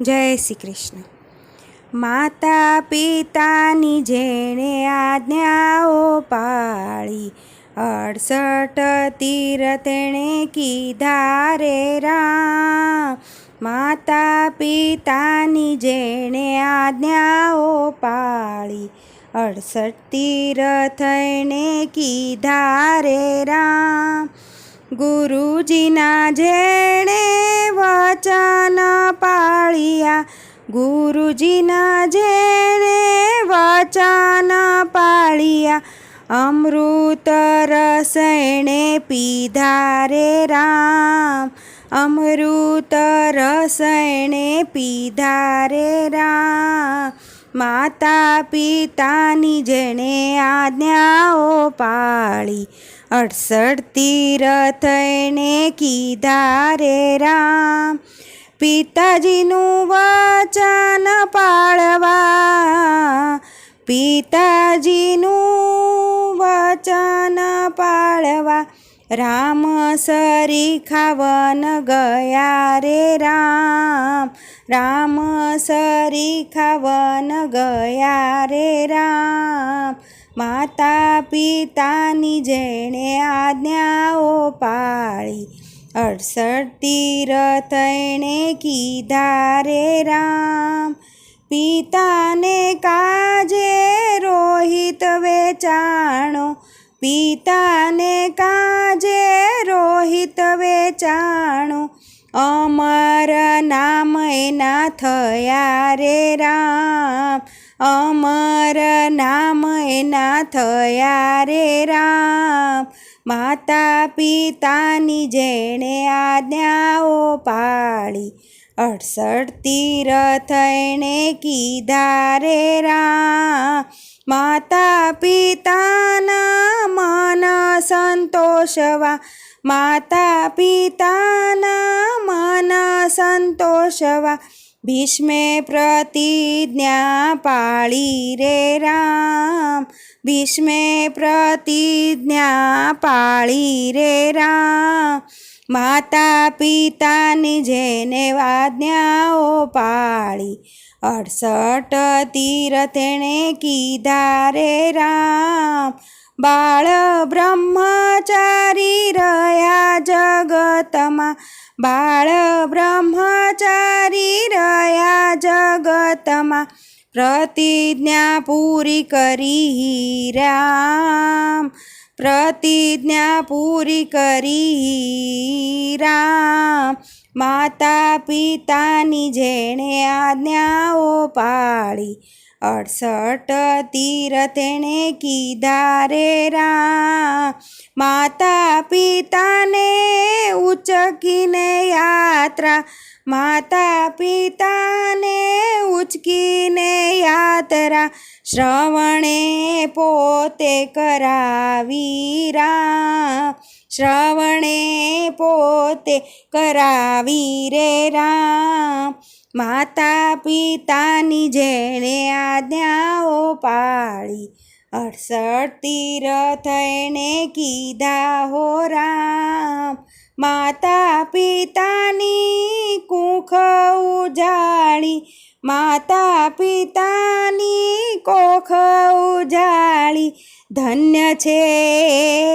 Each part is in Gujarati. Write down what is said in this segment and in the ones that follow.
જય શ્રી કૃષ્ણ માતા પિતાની જેણે આજ્ઞાઓ પાળી, અડસઠ તીર તેણે કીધા રે રામ. માતા પિતાની જેણે આજ્ઞાઓ પાળી, અડસઠ તીર થઈને કીધા રે રામ. ગુરુજીના જેણે વચન પાળ્યા. ગુરુજીના જેણે વચન પાળ્યા. અમૃત રસણે પીધા રે રામ. અમૃત રસણે પીધા રે રામ. માતા પિતાની જેણે આજ્ઞાઓ પાળી અડસઠ તીરથ એણે કીધા રે રામ. પિતાજીનું વચન પાળવા, પિતાજીનું વચન પાળવા રામ સરી ખાવન ગયા રે રામ. રામ સરી ખાવન ગયા રે રામ. માતા પિતાની જેણે આજ્ઞાઓ પાળી. અડસઠ તીરથ એણે કીધા રે રામ. પિતાને કાજે રોહિત વેચાણો પિતાને કાજે રોહિત વેચાણું. અમર નામ એના થયા રે રામ. અમર નામ એના થયા રે રામ. માતા પિતાની જેણે આજ્ઞાઓ પાળી. અડસઠ તીરથ એણે કીધા રે રામ. માતા પિતાના મન સંતોષવા માતા પિતાના મન સંતોષવા. ભીષ્મે પ્રતિજ્ઞા પાળી રે રામ, ભીષ્મે પ્રતિજ્ઞા પાળી રે રામ. માતા પિતાની જેને આજ્ઞાઓ પાળી, અડસઠ તીરથ એણે કીધા, રે રામ, બાળ બ્રહ્મચારી રહ્યા જગતમાં, બાળ બ્રહ્મચારી રહ્યા જગતમાં, પ્રતિજ્ઞા પૂરી કરી રામ પ્રતિજ્ઞા પૂરી કરી. રામ માતા પિતાની જેણે આજ્ઞાઓ પાળી. અડસઠ તીરથ એણે કીધા રે રામ. માતા પિતાને ઉચકીને યાત્રા માતા પિતાને ઉચકીને યાત્રા શ્રવણે પોતે કરાવી રામ. શ્રવણે પોતે કરાવી રે રામ. માતા પિતાની જેણે આજ્ઞાઓ પાળી, અડસઠ તીરથ એણે કીધા, હો રામ. માતા પિતાની ઉજાળી માતા પિતાની કોખ ઉજાળી. ધન્ય છે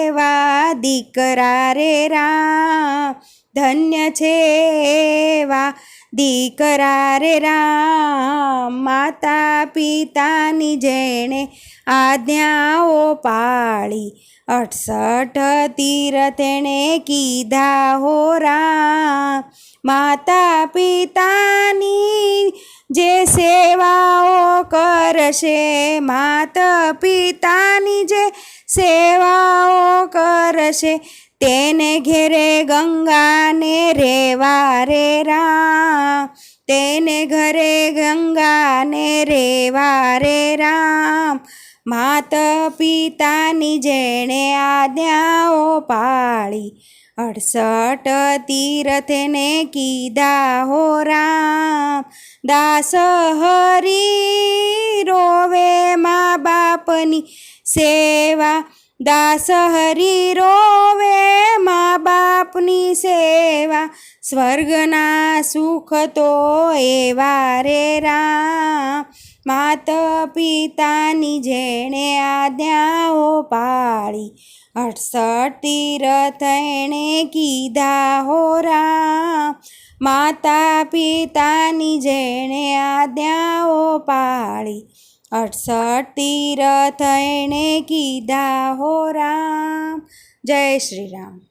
એવા દીકરા રે રામ. ધન્ય છે એવા દીકરા રે રામ, માતા પિતાની જેણે આજ્ઞાઓ પાળી. અઠસઠ તીરથ એણે કીધા, હો રામ, માતા પિતાની જે સેવાઓ કરશે, માતા પિતાની જે સેવાઓ કરશે તેને ઘેરે ગંગાને રેવા રે રામ. તેને ઘરે ગંગાને રેવા રે રામ. માત પિતાની જેણે આજ્ઞાઓ પાળી, અડસઠ તીરથને કીધા, હો રામ. દાસ હરી રોવે મા બાપની સેવા દાસ હરી રોવે મા બાપની સેવા. સ્વર્ગના સુખ તો એવા રે રામ. માત પિતાની જેણે આજ્ઞાઓ પાળી. અડસઠ તીરથ એણે કીધા, હો માતા પિતાની જેણે આજ્ઞાઓ પાળી. અડસઠ તીરથ એણે કીધા હો રામ. જય શ્રી રામ.